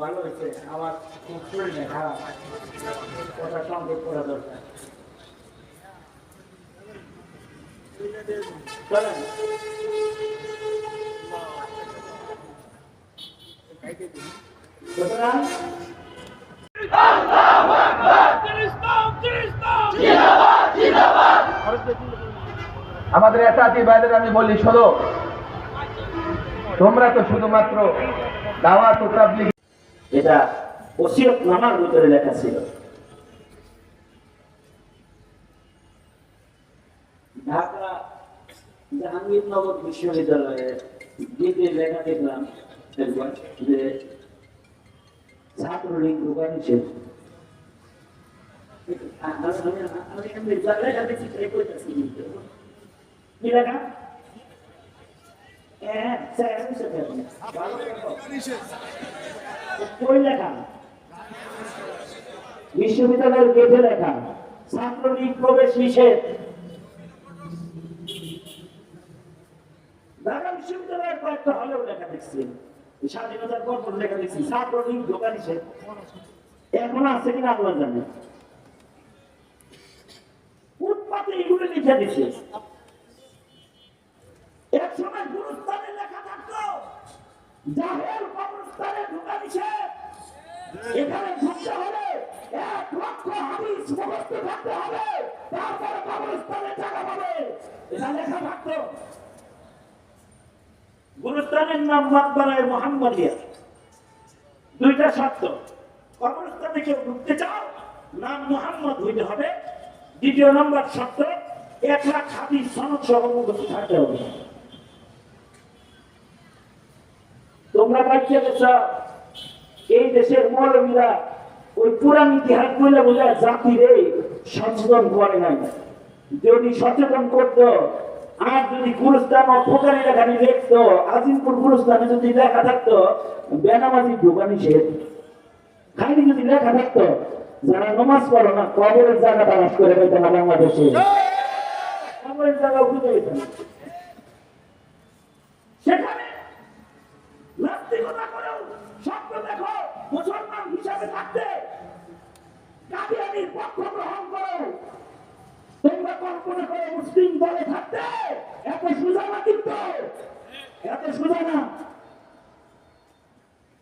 ভালো হয়েছে আমার খুব শরীরে খারাপ ওটা সংকেত করা দরকার সুতরাং আমাদের এসাতি ভাইদের আমি বলি, শোনো। তোমরা তো শুধুমাত্র দাওয়াত ও তাবলিগ। এটা ওসিয়ত নামার ভিতরে লেখা ছিল। ঢাকা জাহাঙ্গীরনগর বিশ্ববিদ্যালয়ের গীতে লেখা দেখলাম যে বিশ্ববিদ্যালয়ের গেটে লেখা ছাত্রলীগ প্রবেশ নিষেধ। ঢাকা বিশ্ববিদ্যালয়ের কয়েকটা হলেও লেখা দেখছি। স্বাধীনতার পর পর লেখা দেখছি ছাত্রলীগ ঢোকা নিষেধ এখন আছে কিনা আল্লাহ জানে। ফুটপাতে এগুলো লিখে দিছে। এক সময় গুরুস্থানে লেখা থাকতো, জাহের কবরস্থানে ঢোকা নিষেধ এখানে ঢুকতে হলে এক লক্ষ হাদিস মুখস্থ থাকতে হবে, তারপরে কবরস্থানে জায়গা পাবে এটা লেখা থাকতো। গুরুস্থানের নাম মাকবারায় মোহাম্মদিয়া। দুইটা শর্ত কবরস্থানে কেউ ঢুকতে চাও নাম মোহাম্মদ হইতে হবে। দ্বিতীয় নম্বর শর্ত এক লাখ হাদিস সনদ সহ থাকতে হবে। তোমরা বাচ্চা দেশ এই দেশের মৌলবীরা ওই পুরান ইতিহাস বলে বোঝা জাতিরে সচেতন করে নাই। যদি সচেতন করতো আর যদি গুরুস্থান ও ফোকারি লেখানি দেখতো, আজিমপুর গুরুস্থানে যদি লেখা থাকতো, বেনামাজি ঢোকানি শেষ খালি যদি লেখা থাকতো, যারা নমাজ পড়ো না, কবরের জায়গা তালাশ করে পেতে না বাংলাদেশে। কবরের জায়গা বুঝে পেতে না সেখানে নাস্তিকতা করেও স্বপ্ন দেখো, মুসলমান হিসাবে থাকতে কাদিয়ানির পক্ষ গ্রহণ করো। তোমরা কল্পনা করো মুসলিম দলে থাকতে এত সোজা না কিন্তু। এত সোজা না।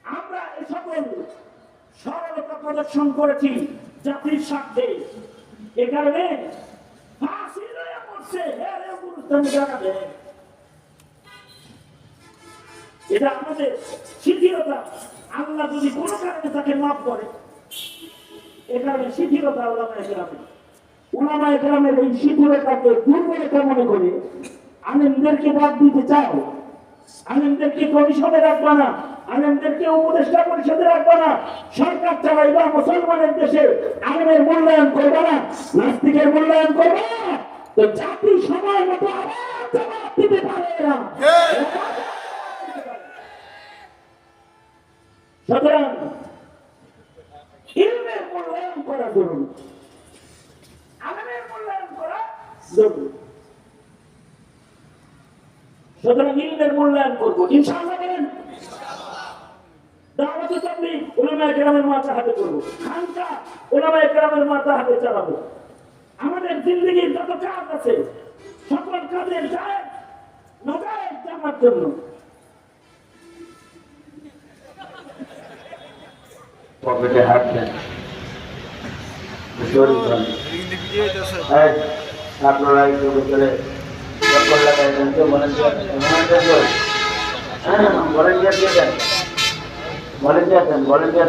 আমরা এ সকল সরলতা প্রদর্শন করেছি জাতির স্বার্থে। এ কারণে এটা আমাদের শিথিলতা। আল্লাহ যদি কোনো কারণে তাকে মাফ করে, এ কারণে শিথিলতা আল্লাহ গ্রামে। উলামা গ্রামের এই শিথিলতাকে দুর্বলতা মনে করে আলেমদেরকে বাদ দিতে চাও। আলেমদেরকে পরিষদে রাখবা না। আলেমদেরকে উপদেষ্টা পরিষদে রাখবা না। সরকার চালাইবা মুসলমানের দেশে আলেমের মূল্যায়ন করবা না, নাস্তিকের মূল্যায়ন করবা তো জাতি সময় মতো আবার জবাব দিতে পারে না। সুতরাং ইলমের মূল্যায়ন করা জরুরি। আলমের মূল্যায়ন করা জরুরি। সুতরাং ইলমের মূল্যায়ন করব। ইনশাআল্লাহ করেন দাওয়াত তাবলীগ উলামায়ে কেরামের মাথা হাতে করব। খানকা উলামায়ে কেরামের মাথা হাতে চালাবো। আমাদের জিন্দগির যত কাজ আছে সকল কাজের যায় নজায়েজ জানার জন্য। পকেটে হাত দেন আপনারা একটু ভিতরে লাগাই দেন তো ভলেন্টিয়ার ভলেন্টিয়ার দিয়ে দেন ভলেন্টিয়ার দেন ভলেন্টিয়ার